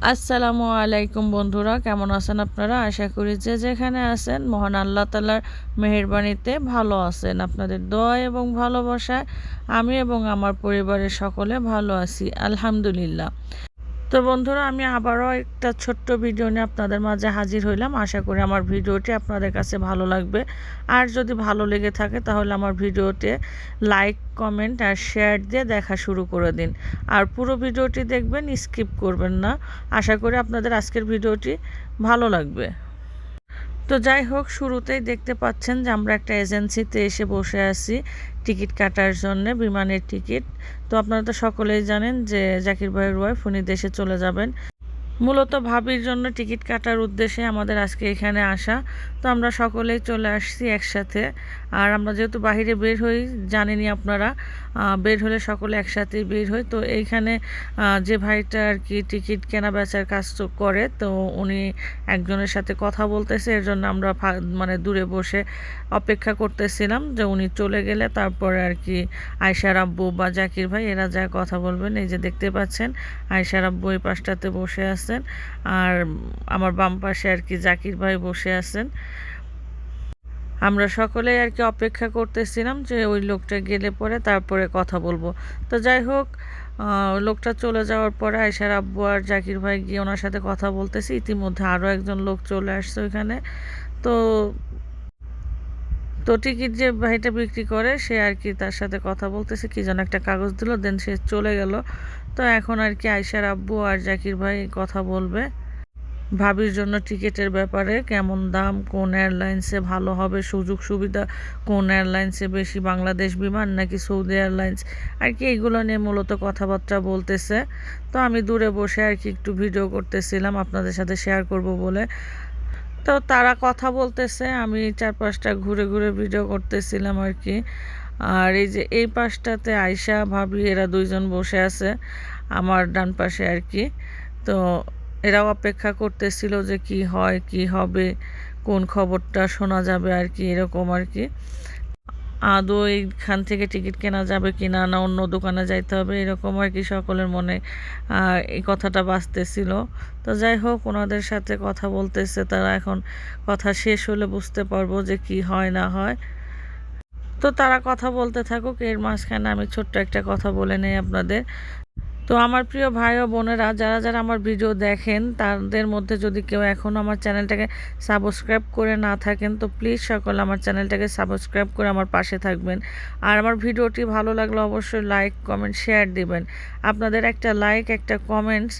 আসসালামু আলাইকুম বন্ধুরা, কেমন আছেন আপনারা? আশা করি যে যেখানে আছেন, মহান আল্লাহ তালার মেহরবানিতে ভালো আছেন। আপনাদের দোয়া এবং ভালোবাসায় আমি এবং আমার পরিবারের সকলে ভালো আছি, আলহামদুলিল্লাহ। তো বন্ধুরা, আমি আবারও একটা ছোট্ট ভিডিও নিয়ে আপনাদের মাঝে হাজির হইলাম। আশা করি আমার ভিডিওটি আপনাদের কাছে ভালো লাগবে। আর যদি ভালো লেগে থাকে, তাহলে আমার ভিডিওতে লাইক, কমেন্ট আর শেয়ার দিয়ে দেখা শুরু করে দিন। আর পুরো ভিডিওটি দেখবেন, স্কিপ করবেন না। আশা করি আপনাদের আজকের ভিডিওটি ভালো লাগবে। তো যাই হোক, শুরুতেই দেখতে পাচ্ছেন যে আমরা একটা এজেন্সিতে এসে বসে আছি টিকিট কাটার জন্য, বিমানের টিকিট। তো আপনারা তো সকলেই জানেন যে জাকির ভাইয়ের ওয়াইফ উনি দেশে চলে যাবেন। মূলত ভাবির জন্য টিকিট কাটার উদ্দেশ্যে আমাদের আজকে এখানে আসা। তো আমরা সকলেই চলে আসছি একসাথে। আর আমরা যেহেতু বাহিরে বের হই জানেনি আপনারা বের হলে সকলে একসাথেই বের হই। তো এইখানে যে ভাইটা আর কি টিকিট কেনা বেচার কাজ করে, তো উনি একজনের সাথে কথা বলতেছে। এর জন্য আমরা মানে দূরে বসে অপেক্ষা করতেছিলাম যে উনি চলে গেলে তারপরে আর কি আয়সার আব্বু বা জাকির ভাই, এরা যা কথা বলবেন। এই যে দেখতে পাচ্ছেন আয়সার আব্বু এই পাশটাতে বসে আছেন। আর আমার বাম পাশে আর কি জাকির ভাই বসে আছেন। আমরা সকলে আর কি অপেক্ষা করতেছিলাম যে ওই লোকটা গেলে পরে তারপরে কথা বলব। তো যাই হোক লোকটা চলে যাওয়ার পরে আয়সার আব্বু আর জাকির ভাই গিয়ে ওনার সাথে কথা বলতেছি। ইতিমধ্যে আরও একজন লোক চলে আসছে ওইখানে। তো তো টিকিট যে ভাইটা বিক্রি করে, সে আর কি তার সাথে কথা বলতেছে, কি যেন একটা কাগজ দিল দেন সে চলে গেল। তো এখন আর কি আয়সার আব্বু আর জাকির ভাই কথা বলবে। ভাবির জন্য টিকিটের ব্যাপারে কেমন দাম, কোন এয়ারলাইন্সে ভালো হবে, সুযোগ সুবিধা, কোন এয়ারলাইন্সে বেশি বাংলাদেশ বিমান নাকি সৌদি এয়ারলাইন্স, আর কি এইগুলো নিয়ে মূলত কথাবার্তা বলতেছে। তো আমি দূরে বসে আর কি একটু ভিডিও করতেছিলাম, আপনাদের সাথে শেয়ার করব বলে। তো তারা কথা বলতেছে, আমি চার পাঁচটা ঘুরে ঘুরে ভিডিও করতেছিলাম আর কি আর এই যে এই পাশটাতে আয়সা ভাবি, এরা দুইজন বসে আছে আমার ডান পাশে আর কি তো এরাও অপেক্ষা করতেছিল যে কি হয়, কি হবে, কোন খবরটা শোনা যাবে আর কি এরকম আর কি আদৌ এইখান থেকে টিকিট কেনা যাবে কি না না অন্য দোকানে যাইতে হবে, এরকম আর কি সকলের মনে এই কথাটা বাঁচতেছিল। তো যাই হোক, ওনাদের সাথে কথা বলতেছে তারা, এখন কথা শেষ হলে বুঝতে পারব যে কি হয়, না হয়। তো তারা কথা বলতে থাকুক, এর মাঝখানে আমি ছোট্ট একটা কথা বলে নেই আপনাদের। তো আমার প্রিয় ভাই ও বোনেরা, যারা যারা আমার ভিডিও দেখেন, তাদের মধ্যে যদি কেউ এখনও আমার চ্যানেলটাকে সাবস্ক্রাইব করে না থাকেন, তো প্লিজ সকল আমার চ্যানেলটাকে সাবস্ক্রাইব করে আমার পাশে থাকবেন। আর আমার ভিডিওটি ভালো লাগলে অবশ্যই লাইক, কমেন্ট, শেয়ার দিবেন। আপনাদের একটা লাইক, একটা কমেন্টস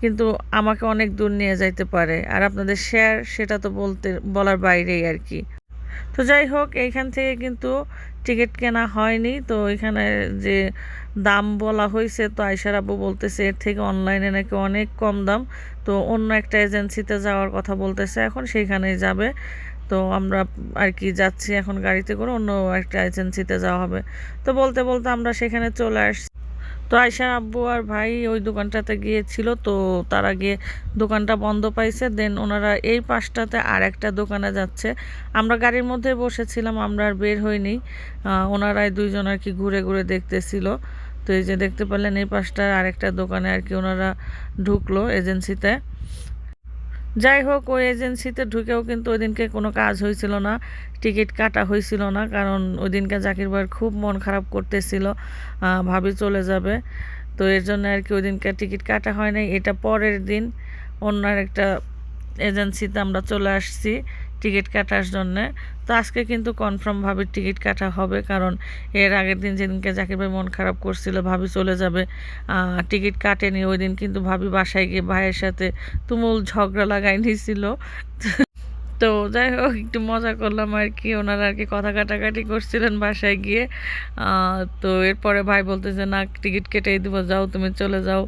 কিন্তু আমাকে অনেক দূর নিয়ে যাইতে পারে। আর আপনাদের শেয়ার, সেটা তো বলতে, বলার বাইরেই আর কি। তো যাই হোক, এইখান থেকে কিন্তু টিকিট কেনা হয়নি। তো এখানে যে দাম বলা হয়েছে, তো আয়সার আব্বু বলতেছে, এর থেকে অনলাইনে নাকি অনেক কম দাম। তো অন্য একটা এজেন্সিতে যাওয়ার কথা বলতেছে, এখন সেইখানেই যাবে। তো আমরা আর কি যাচ্ছি এখন গাড়িতে করে, অন্য একটা এজেন্সিতে যাওয়া হবে। তো বলতে বলতে আমরা সেখানে চলে আসছি। তো আয়সার আব্বু আর ভাই ওই দোকানটাতে গিয়েছিল, তো তারা গিয়ে দোকানটা বন্ধ পাইছে। দেন ওনারা এই পাশটাতে আর একটা দোকানে যাচ্ছে। আমরা গাড়ির মধ্যে বসেছিলাম, আমরা আর বের হইনি। ওনারাই দুইজন আর কি ঘুরে ঘুরে দেখতেছিল। তো এই যে দেখতে পারলেন এই পাশটার আরেকটা দোকানে আর কি ওনারা ঢুকলো এজেন্সিতে যাই হোক, ওই এজেন্সিতে ঢুকেও কিন্তু ওই দিনকে কোনো কাজ হয়েছিল না, টিকিট কাটা হয়েছিল না, কারণ ওই দিনকে জাকির ভাইয়ের খুব মন খারাপ করতেছিল ভাবি চলে যাবে। তো এর জন্য আর কি ওই দিনকে টিকিট কাটা হয় নাই, এটা পরের দিন অন্য একটা এজেন্সিতে আমরা চলে আসছি। টিকিট কাটার জন্যে। তো আজকে কিন্তু কনফার্মভাবে টিকিট কাটা হবে, কারণ এর আগের দিন যেদিনকে জাকির ভাই মন খারাপ করছিল, ভাবি চলে যাবে। টিকিট কাটেনি, ওই দিন কিন্তু ভাবি বাসায় গিয়ে ভাইয়ের সাথে তুমুল ঝগড়া লাগাই নিয়েছিল তো যাই হোক, একটু মজা করলাম আর কি। ওনারা আর কি কথা কাটাকাটি করছিলেন বাসায় গিয়ে। তো এরপরে ভাই বলতেছে না, টিকিট কেটেই দেবো, যাও, তুমি চলে যাও।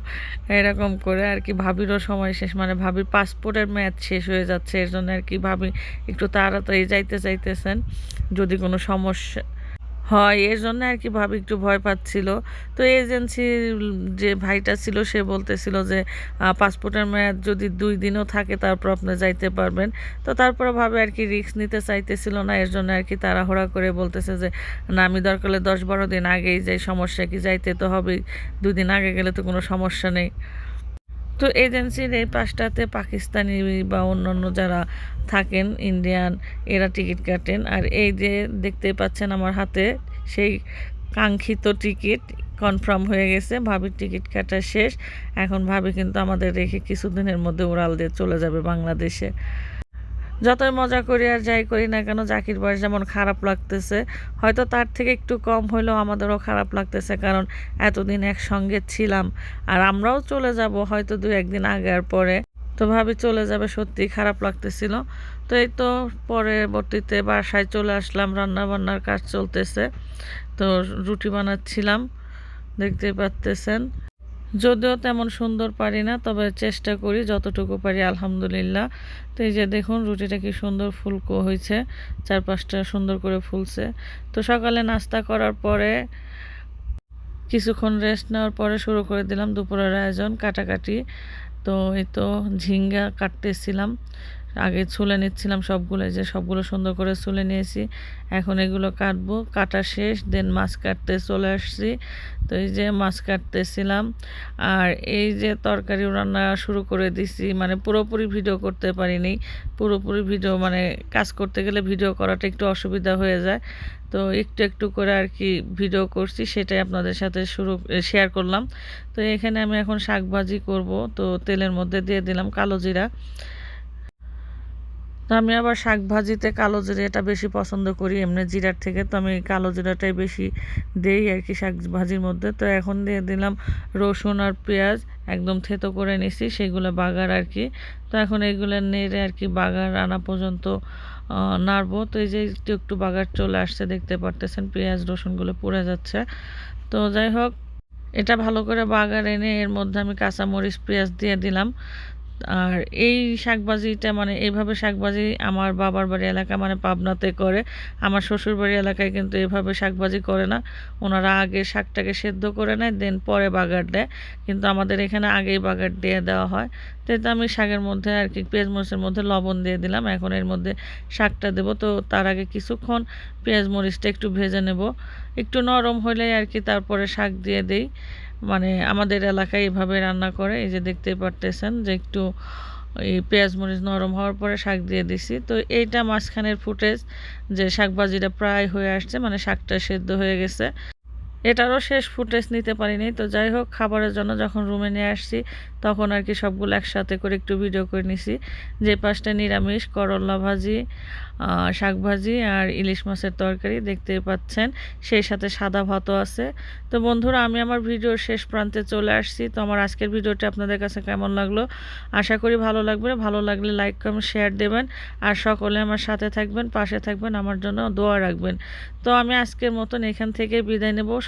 এরকম করে আর কি ভাবিরও সময় শেষ মানে ভাবির পাসপোর্টের ম্যাচ শেষ হয়ে যাচ্ছে। এর জন্য আর কি ভাবি একটু তাড়াতাড়ি যাইতে চাইতেছেন। যদি কোনো সমস্যা হয়, এর জন্য আর কি ভাবি একটু ভয় পাচ্ছিল। তো এজেন্সির যে ভাইটা ছিল, সে বলতেছিল যে পাসপোর্টের মেয়াদ যদি দুই দিনও থাকে, তারপর আপনি যাইতে পারবেন। তো তারপরে ভাবে আর কি রিস্ক নিতে চাইতেছিল না, এর জন্য আর কি তাড়াহুড়া করে বলতেছে যে, না, আমি দরকার দশ বারো দিন আগেই যাই, সমস্যা কি? যাইতে তো হবেই। দুদিন আগে গেলে তো কোনো সমস্যা নেই। তো এজেন্সির এই পাশটাতে পাকিস্তানি বা অন্যান্য যারা থাকেন, ইন্ডিয়ান, এরা টিকিট কাটেন। আর এই যে দেখতে পাচ্ছেন আমার হাতে, সেই কাঙ্ক্ষিত টিকিট কনফার্ম হয়ে গেছে। ভাবির টিকিট কাটা শেষ। এখন ভাবি কিন্তু আমাদের রেখে কিছুদিনের মধ্যে উড়াল দিয়ে চলে যাবে বাংলাদেশে। যতই মজা করি আর যাই করি না কেন, জাকির বয়স যেমন খারাপ লাগতেছে, হয়তো তার থেকে একটু কম হলেও আমাদেরও খারাপ লাগতেছে, কারণ এতদিন একসঙ্গে ছিলাম আর আমরাও চলে যাব হয়তো দু একদিন আগে আর পরে। তো ভাবি চলে যাবে সত্যি খারাপ লাগতেছিল। তো এই তো পরবর্তীতে বাসায় চলে আসলাম রান্না বান্নার কাজ চলতেছে। তো রুটি বানাচ্ছিলাম, দেখতেই পাচ্তেছেন। যদিও তেমন সুন্দর পারি না, তবে চেষ্টা করি যতটুকু পারি, আলহামদুলিল্লাহ। তো এই যে দেখুন রুটিটা কি সুন্দর ফুলকো হয়েছে, চারপাশটা সুন্দর করে ফুলছে। তো সকালে নাস্তা করার পরে কিছুক্ষণ রেস্ট নেওয়ার পরে শুরু করে দিলাম দুপুরের আয়োজন, কাটাকাটি। তো এই তো ঝিঙ্গা কাটতেছিলাম। আগে ছুলে নিচ্ছিলাম সবগুলো যে সবগুলো সুন্দর করে ছুলে নিয়েছি। এখন এগুলো কাটবো, কাটা শেষ দেন মাছ কাটতে চলে আসছি। তো এই যে মাছ কাটতেছিলাম, আর এই যে তরকারি রান্না শুরু করে দিছি মানে পুরোপুরি ভিডিও করতে পারিনি। পুরোপুরি ভিডিও মানে কাজ করতে গেলে ভিডিও করাটা একটু অসুবিধা হয়ে যায়। তো একটু একটু করে আর কি ভিডিও করছি, সেটাই আপনাদের সাথে শুরু শেয়ার করলাম। তো এখানে আমি এখন শাক ভাজি করব, তো তেলের মধ্যে দিয়ে দিলাম কালো জিরা। তো আমি আবার শাক ভাজিতে কালো জিরাটা বেশি পছন্দ করি, এমনি জিরার থেকে তো আমি কালো জিরাটাই বেশি দেই আর কি শাক ভাজির মধ্যে। তো এখন দিয়ে দিলাম রসুন আর পেঁয়াজ, একদম থেতো করে নিছি, সেগুলো বাগার আর কি। তো এখন এইগুলো নেড়ে আর কি বাগার আনা পর্যন্ত নাড়বো। তো এই যে একটু একটু বাগার চলে আসছে, দেখতে পারতেছেন পেঁয়াজ, রসুনগুলো পড়ে যাচ্ছে। তো যাই হোক, এটা ভালো করে বাগার এনে এর মধ্যে আমি কাঁচামরিচ, পেঁয়াজ দিয়ে দিলাম। আর এই শাকবাজিটা মানে এইভাবে শাকবাজি আমার বাবার বাড়ি এলাকা মানে পাবনাতে করে, আমার শ্বশুর বাড়ি এলাকায় কিন্তু এভাবে শাকবাজি করে না। ওনারা আগে শাকটাকে সেদ্ধ করে নেয়, দেন পরে বাগার দেয়। কিন্তু আমাদের এখানে আগেই বাগার দিয়ে দেওয়া হয়। তো এটা আমি শাকের মধ্যে আর কি পেঁয়াজ মরিচের মধ্যে লবণ দিয়ে দিলাম। এখন এর মধ্যে শাকটা দেবো। তো তার আগে কিছুক্ষণ পেঁয়াজ মরিচটা একটু ভেজে নেব। একটু নরম হলেই আর কি তারপরে শাক দিয়ে দেই। মানে আমাদের এলাকায় এভাবে রান্না করে, এই যে দেখতে পারতেছেন যে একটু এই পেঁয়াজ মরিচ নরম হওয়ার পরে শাক দিয়ে দিছি। তো এইটা মাঝখানের ফুটেজ যে শাকবাজিটা প্রায় হয়ে আসছে মানে শাকটা সেদ্ধ হয়ে গেছে। এটারও শেষ ফুটেজ নিতে পারিনি। তো যাই হোক, খাবারের জন্য যখন রুমে নিয়ে আসছি, তখন আর কি সবগুলো একসাথে করে একটু ভিডিও করে নিছি। যে পাশটা নিরামিষ করল্লা ভাজি শাক ভাজি আর ইলিশ মাছের তরকারি দেখতে পাচ্ছেন। সেই সাথে সাদা ভাতও আছে। তো বন্ধুরা, আমি আমার ভিডিওর শেষ প্রান্তে চলে আসছি। তো আমার আজকের ভিডিওটি আপনাদের কাছে কেমন লাগল? আশা করি ভালো লাগবে। ভালো লাগলে লাইক কমেন্ট শেয়ার দেবেন। আর সকলে আমার সাথে থাকবেন, পাশে থাকবেন। আমার জন্য দোয়া রাখবেন। তো আমি আজকের মতন এখান থেকে বিদায় নেব।